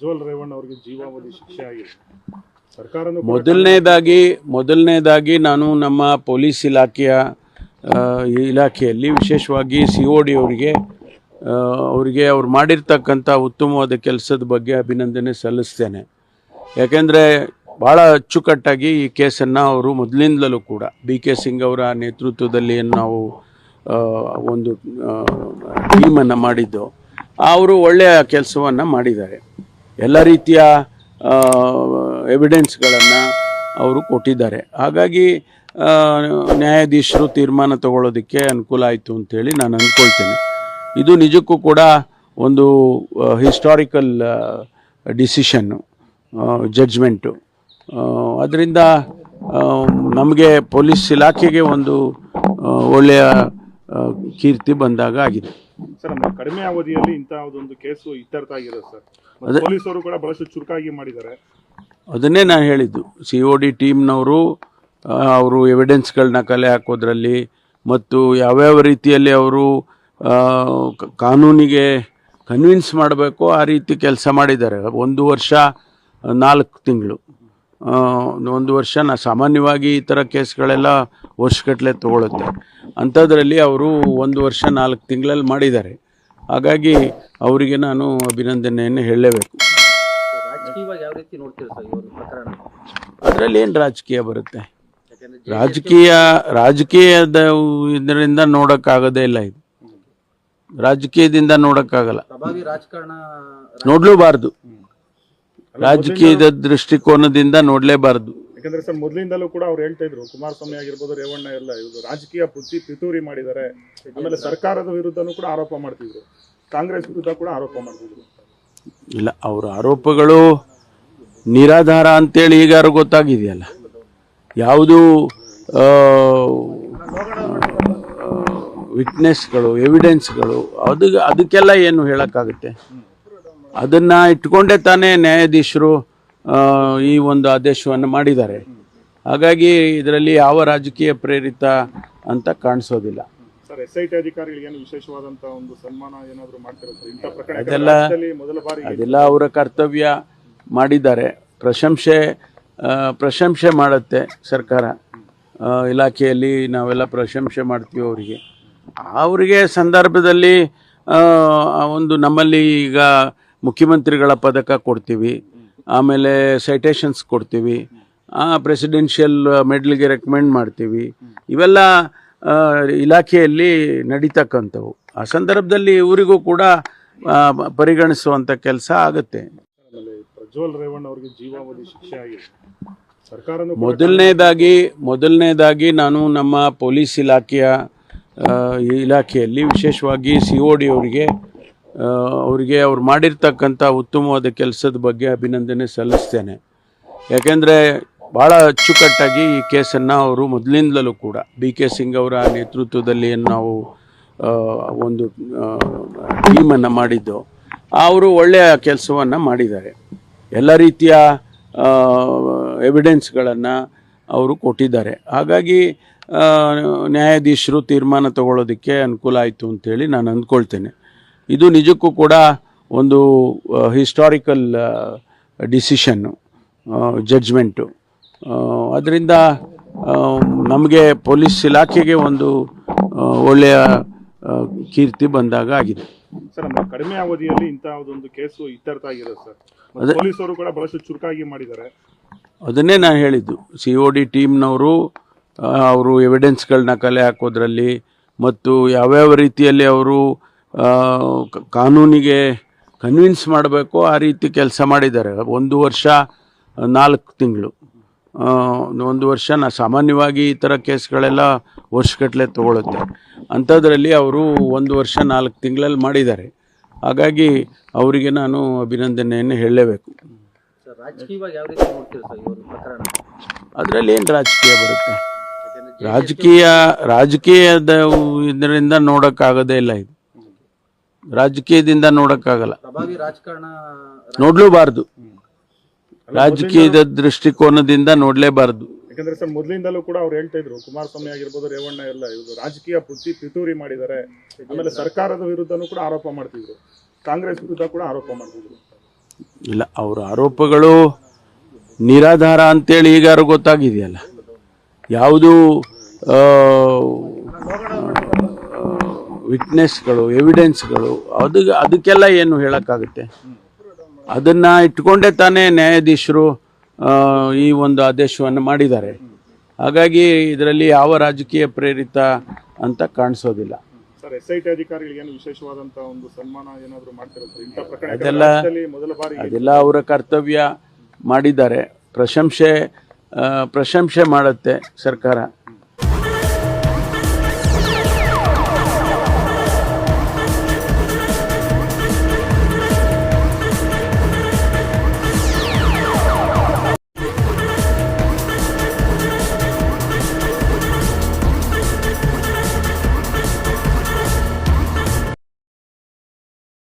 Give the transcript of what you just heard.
ಪ್ರಜ್ವಲ್ ರೇವಣ್ಣ ಅವರಿಗೆ ಜೀವಾವಧಿ ಶಿಕ್ಷೆ ಆಗಿದೆ. ಸರ್ಕಾರನೂ ಕೂಡ ಮೊದಲನೇದಾಗಿ ಮೊದಲನೇದಾಗಿ ನಾನು ನಮ್ಮ ಪೊಲೀಸ್ ಇಲಾಖೆಯ ಇಲಾಖೆಯಲ್ಲಿ ವಿಶೇಷವಾಗಿ ಸಿ ಒ ಡಿ ಅವರಿಗೆ ಅವರಿಗೆ ಅವ್ರು ಮಾಡಿರ್ತಕ್ಕಂಥ ಉತ್ತಮವಾದ ಕೆಲಸದ ಬಗ್ಗೆ ಅಭಿನಂದನೆ ಸಲ್ಲಿಸ್ತೇನೆ. ಯಾಕೆಂದರೆ ಭಾಳ ಅಚ್ಚುಕಟ್ಟಾಗಿ ಈ ಕೇಸನ್ನು ಅವರು ಮೊದಲಿಂದಲೂ ಕೂಡ ಬಿ ಕೆ ಸಿಂಗ್ ಅವರ ನೇತೃತ್ವದಲ್ಲಿ ನಾವು ಒಂದು ಟೀಮನ್ನು ಮಾಡಿದ್ದು, ಅವರು ಒಳ್ಳೆಯ ಕೆಲಸವನ್ನು ಮಾಡಿದ್ದಾರೆ. ಎಲ್ಲ ರೀತಿಯ ಎವಿಡೆನ್ಸ್ಗಳನ್ನು ಅವರು ಕೊಟ್ಟಿದ್ದಾರೆ. ಹಾಗಾಗಿ ನ್ಯಾಯಾಧೀಶರು ತೀರ್ಮಾನ ತಗೊಳ್ಳೋದಕ್ಕೆ ಅನುಕೂಲ ಆಯಿತು ಅಂತೇಳಿ ನಾನು ಅಂದ್ಕೊಳ್ತೇನೆ. ಇದು ನಿಜಕ್ಕೂ ಕೂಡ ಒಂದು ಹಿಸ್ಟಾರಿಕಲ್ ಡಿಸಿಷನ್ನು ಜಡ್ಜ್ಮೆಂಟು ಅದರಿಂದ ನಮಗೆ ಪೊಲೀಸ್ ಇಲಾಖೆಗೆ ಒಂದು ಒಳ್ಳೆಯ ಕೀರ್ತಿ ಬಂದಾಗ ಆಗಿದೆ. ಸರ್ ನಮ್ಮ ಕಡಿಮೆ ಅವಧಿಯಲ್ಲಿ ಇಂತಹ ಒಂದು ಕೇಸು ಇತ್ಯರ್ಥ ಆಗಿದೆ ಸರ್. ಮತ್ತು ಪೊಲೀಸರು ಕೂಡ ಬಹಳಷ್ಟು ಚುರುಕಾಗಿ ಮಾಡಿದ್ದಾರೆ. ಅದನ್ನೇ ನಾನು ಹೇಳಿದ್ದು. ಸಿ ಒ ಡಿ ಟೀಮ್ನವರು ಅವರು ಎವಿಡೆನ್ಸ್ಗಳನ್ನ ಕಲೆ ಹಾಕೋದ್ರಲ್ಲಿ ಮತ್ತು ಯಾವ್ಯಾವ ರೀತಿಯಲ್ಲಿ ಅವರು ಕಾನೂನಿಗೆ ಕನ್ವಿನ್ಸ್ ಮಾಡಬೇಕು ಆ ರೀತಿ ಕೆಲಸ ಮಾಡಿದ್ದಾರೆ. ಒಂದು ವರ್ಷ ನಾಲ್ಕು ತಿಂಗಳು. ಒಂದು ವರ್ಷ ನಾ ಸಾಮಾನ್ಯವಾಗಿ ಈ ಥರ ಕೇಸ್ಗಳೆಲ್ಲ ವರ್ಷಗಟ್ಟಲೆ ತಗೊಳುತ್ತೆ. ಅಂಥದ್ರಲ್ಲಿ ಅವರು ಒಂದು ವರ್ಷ ನಾಲ್ಕು ತಿಂಗಳಲ್ಲಿ ಮಾಡಿದ್ದಾರೆ. ಹಾಗಾಗಿ ಅವರಿಗೆ ನಾನು ಅಭಿನಂದನೆಯನ್ನು ಹೇಳಲೇಬೇಕು. ಅದರಲ್ಲಿ ಏನು ರಾಜಕೀಯ ಬರುತ್ತೆ? ರಾಜಕೀಯ ರಾಜಕೀಯದ ಇದರಿಂದ ನೋಡೋಕ್ಕಾಗೋದೇ ಇಲ್ಲ ಇದು. ರಾಜಕೀಯದಿಂದ ನೋಡೋಕ್ಕಾಗಲ್ಲ. ನೋಡ್ಲೂಬಾರ್ದು. ರಾಜಕೀಯದ ದೃಷ್ಟಿಕೋನದಿಂದ ನೋಡಲೇಬಾರ್ದು. ಯಾಕಂದ್ರೆ ಸರ್, ಮೊದಲಿಂದಲೂ ಕೂಡ ಅವ್ರು ಹೇಳ್ತಾ ಇದ್ರು, ಕುಮಾರಸ್ವಾಮಿ ಆಗಿರ್ಬೋದು, ರೇವಣ್ಣ ಎಲ್ಲ, ಇವರು ರಾಜಕೀಯ ಪುಚ್ಚಿ ಪಿತೂರಿ ಮಾಡಿದ್ದಾರೆ. ಆಮೇಲೆ ಸರ್ಕಾರದ ವಿರುದ್ಧನೂ ಕೂಡ ಆರೋಪ ಮಾಡ್ತಿದ್ರು. ಕಾಂಗ್ರೆಸ್ ವಿರುದ್ಧ ಕೂಡ ಆರೋಪ ಮಾಡ್ತಿದ್ರು. ಇಲ್ಲ, ಅವರ ಆರೋಪಗಳು ನಿರಾಧಾರ ಅಂತೇಳಿ ಈಗ ಯಾರು ಗೊತ್ತಾಗಿದೆಯಲ್ಲ? ಯಾವುದು ವಿಟ್ನೆಸ್ಗಳು ಎವಿಡೆನ್ಸ್ಗಳು ಅದು, ಅದಕ್ಕೆಲ್ಲ ಏನು ಹೇಳೋಕ್ಕಾಗುತ್ತೆ? ಅದನ್ನು ಇಟ್ಕೊಂಡೇ ತಾನೇ ನ್ಯಾಯಾಧೀಶರು ಈ ಒಂದು ಆದೇಶವನ್ನು ಮಾಡಿದ್ದಾರೆ. ಹಾಗಾಗಿ ಇದರಲ್ಲಿ ಯಾವ ರಾಜಕೀಯ ಪ್ರೇರಿತ ಅಂತ ಕಾಣಿಸೋದಿಲ್ಲ. ಸರ್ ಎಸ್ ಐ ಟಿ ಅಧಿಕಾರಿಗಳಿಗೆ ಏನು ವಿಶೇಷವಾದಂತ ಒಂದು ಸನ್ಮಾನ ಏನಾದರೂ ಮಾಡ್ತಿರೋ ಸರ್? ಇಂಥ ಪ್ರಕರಣ ಅದೆಲ್ಲ- ಮೊದಲ ಬಾರಿ ಅದೆಲ್ಲ ಅವರ ಕರ್ತವ್ಯ ಮಾಡಿದ್ದಾರೆ. ಪ್ರಶಂಸೆ ಪ್ರಶಂಸೆ ಮಾಡುತ್ತೆ ಸರ್ಕಾರ. ಇಲಾಖೆಯಲ್ಲಿ ನಾವೆಲ್ಲ ಪ್ರಶಂಸೆ ಮಾಡ್ತೀವಿ ಅವರಿಗೆ. ಅವರಿಗೆ ಸಂದರ್ಭದಲ್ಲಿ ಒಂದು ನಮ್ಮಲ್ಲಿ ಈಗ ಮುಖ್ಯಮಂತ್ರಿಗಳ ಪದಕ ಕೊಡ್ತೀವಿ. ಆಮೇಲೆ ಸೈಟೇಷನ್ಸ್ ಕೊಡ್ತೀವಿ. ಪ್ರೆಸಿಡೆನ್ಷಿಯಲ್ ಮೆಡಲ್ಗೆ ರೆಕಮೆಂಡ್ ಮಾಡ್ತೀವಿ. ಇವೆಲ್ಲ ಇಲಾಖೆಯಲ್ಲಿ ನಡೀತಕ್ಕಂಥವು. ಆ ಸಂದರ್ಭದಲ್ಲಿ ಇವರಿಗೂ ಕೂಡ ಪರಿಗಣಿಸುವಂಥ ಕೆಲಸ ಆಗುತ್ತೆ. ಆಮೇಲೆ ಪ್ರಜ್ವಲ್ ರೇವಣ್ಣ ಅವರಿಗೆ ಜೀವಾವಧಿ ಶಿಕ್ಷೆ ಆಗಿದೆ. ಮೊದಲನೇದಾಗಿ ಮೊದಲನೇದಾಗಿ ನಾನು ನಮ್ಮ ಪೊಲೀಸ್ ಇಲಾಖೆಯ ಇಲಾಖೆಯಲ್ಲಿ ವಿಶೇಷವಾಗಿ ಸಿ ಒ ಡಿ ಅವರಿಗೆ ಅವರಿಗೆ ಅವ್ರು ಮಾಡಿರ್ತಕ್ಕಂಥ ಉತ್ತಮವಾದ ಕೆಲಸದ ಬಗ್ಗೆ ಅಭಿನಂದನೆ ಸಲ್ಲಿಸ್ತೇನೆ. ಯಾಕೆಂದರೆ ಭಾಳ ಅಚ್ಚುಕಟ್ಟಾಗಿ ಈ ಕೇಸನ್ನು ಅವರು ಮೊದಲಿಂದಲೂ ಕೂಡ ಬಿ ಕೆ ಸಿಂಗ್ ಅವರ ನೇತೃತ್ವದಲ್ಲಿ ನಾವು ಒಂದು ಟೀಮನ್ನು ಮಾಡಿದ್ದು. ಅವರು ಒಳ್ಳೆಯ ಕೆಲಸವನ್ನು ಮಾಡಿದ್ದಾರೆ. ಎಲ್ಲ ರೀತಿಯ ಎವಿಡೆನ್ಸ್ಗಳನ್ನು ಅವರು ಕೊಟ್ಟಿದ್ದಾರೆ. ಹಾಗಾಗಿ ನ್ಯಾಯಾಧೀಶರು ತೀರ್ಮಾನ ತಗೊಳ್ಳೋದಕ್ಕೆ ಅನುಕೂಲ ಆಯಿತು ಅಂತೇಳಿ ನಾನು ಅಂದ್ಕೊಳ್ತೇನೆ. ಇದು ನಿಜಕ್ಕೂ ಕೂಡ ಒಂದು ಹಿಸ್ಟಾರಿಕಲ್ ಡಿಸಿಷನ್ನು ಜಡ್ಜ್ಮೆಂಟು ಅದರಿಂದ ನಮಗೆ ಪೊಲೀಸ್ ಇಲಾಖೆಗೆ ಒಂದು ಒಳ್ಳೆಯ ಕೀರ್ತಿ ಬಂದಾಗ ಆಗಿದೆ. ಸರ್ ನಮ್ಮ ಕಡಿಮೆ ಅವಧಿಯಲ್ಲಿ ಇಂತಹ ಒಂದು ಕೇಸು ಇತ್ಯರ್ಥ ಆಗಿದೆ ಸರ್. ಅದೇ ಪೊಲೀಸರು ಕೂಡ ಬಹಳಷ್ಟು ಚುರುಕಾಗಿ ಮಾಡಿದ್ದಾರೆ. ಅದನ್ನೇ ನಾನು ಹೇಳಿದ್ದು. ಸಿ ಒ ಡಿ ಟೀಮ್ನವರು ಅವರು ಎವಿಡೆನ್ಸ್ಗಳನ್ನ ಕಲೆ ಹಾಕೋದ್ರಲ್ಲಿ ಮತ್ತು ಯಾವ್ಯಾವ ರೀತಿಯಲ್ಲಿ ಅವರು ಕಾನೂನಿಗೆ ಕನ್ವಿನ್ಸ್ ಮಾಡಬೇಕು ಆ ರೀತಿ ಕೆಲಸ ಮಾಡಿದ್ದಾರೆ. ಒಂದು ವರ್ಷ ನಾಲ್ಕು ತಿಂಗಳು. ಒಂದು ವರ್ಷ ನಾ ಸಾಮಾನ್ಯವಾಗಿ ಈ ಥರ ಕೇಸ್ಗಳೆಲ್ಲ ವರ್ಷಗಟ್ಟಲೆ ತೊಗೊಳುತ್ತೆ. ಅಂಥದ್ರಲ್ಲಿ ಅವರು ಒಂದು ವರ್ಷ ನಾಲ್ಕು ತಿಂಗಳಲ್ಲಿ ಮಾಡಿದ್ದಾರೆ. ಹಾಗಾಗಿ ಅವರಿಗೆ ನಾನು ಅಭಿನಂದನೆಯನ್ನು ಹೇಳಲೇಬೇಕು. ಅದರಲ್ಲಿ ಏನು ರಾಜಕೀಯ ಬರುತ್ತೆ? ರಾಜಕೀಯ ರಾಜಕೀಯದ ಇದರಿಂದ ನೋಡೋಕ್ಕಾಗೋದೇ ಇಲ್ಲ ಇದು. ರಾಜಕೀಯದಿಂದ ನೋಡೋಕ್ಕಾಗಲ್ಲ. ನೋಡ್ಲೂಬಾರ್ದು. ರಾಜಕೀಯದ ದೃಷ್ಟಿಕೋನದಿಂದ ನೋಡಲೇಬಾರ್ದು. ಯಾಕಂದ್ರೆ ಸರ್ ಮೊದಲಿಂದಲೂ ಕೂಡ ಅವ್ರು ಹೇಳ್ತಾ ಇದ್ರು ಕುಮಾರಸ್ವಾಮಿ ಆಗಿರ್ಬೋದು ರೇವಣ್ಣ ಎಲ್ಲ ಇವರು ರಾಜಕೀಯ ಪುತ್ತಿ ಪಿತೂರಿ ಮಾಡಿದ್ದಾರೆ. ಆಮೇಲೆ ಸರ್ಕಾರದ ವಿರುದ್ಧನೂ ಕೂಡ ಆರೋಪ ಮಾಡ್ತಿದ್ರು. ಕಾಂಗ್ರೆಸ್ ವಿರುದ್ಧ ಕೂಡ ಆರೋಪ ಮಾಡ್ತಿದ್ರು. ಇಲ್ಲ ಅವ್ರ ಆರೋಪಗಳು ನಿರಾಧಾರ ಅಂತೇಳಿ ಈಗಾರು ಗೊತ್ತಾಗಿದೆಯಲ್ಲ? ಯಾವುದು ವಿಟ್ನೆಸ್ಗಳು ಎವಿಡೆನ್ಸ್ಗಳು ಅದು ಅದಕ್ಕೆಲ್ಲ ಏನು ಹೇಳೋಕ್ಕಾಗುತ್ತೆ? ಅದನ್ನು ಇಟ್ಕೊಂಡೇ ತಾನೇ ನ್ಯಾಯಾಧೀಶರು ಈ ಒಂದು ಆದೇಶವನ್ನು ಮಾಡಿದ್ದಾರೆ. ಹಾಗಾಗಿ ಇದರಲ್ಲಿ ಯಾವ ರಾಜಕೀಯ ಪ್ರೇರಿತ ಅಂತ ಕಾಣಿಸೋದಿಲ್ಲ. ಸರ್ ಎಸ್ ಐ ಟಿ ಅಧಿಕಾರಿಗಳಿಗೆ ಏನು ವಿಶೇಷವಾದಂತ ಒಂದು ಸನ್ಮಾನ ಏನಾದರೂ ಮಾಡ್ತಿರೋ ಅದೆಲ್ಲ ಮೊದಲ ಬಾರಿ ಅದೆಲ್ಲ ಅವರ ಕರ್ತವ್ಯ ಮಾಡಿದ್ದಾರೆ. ಪ್ರಶಂಸೆ ಪ್ರಶಂಸೆ ಮಾಡುತ್ತೆ ಸರ್ಕಾರ.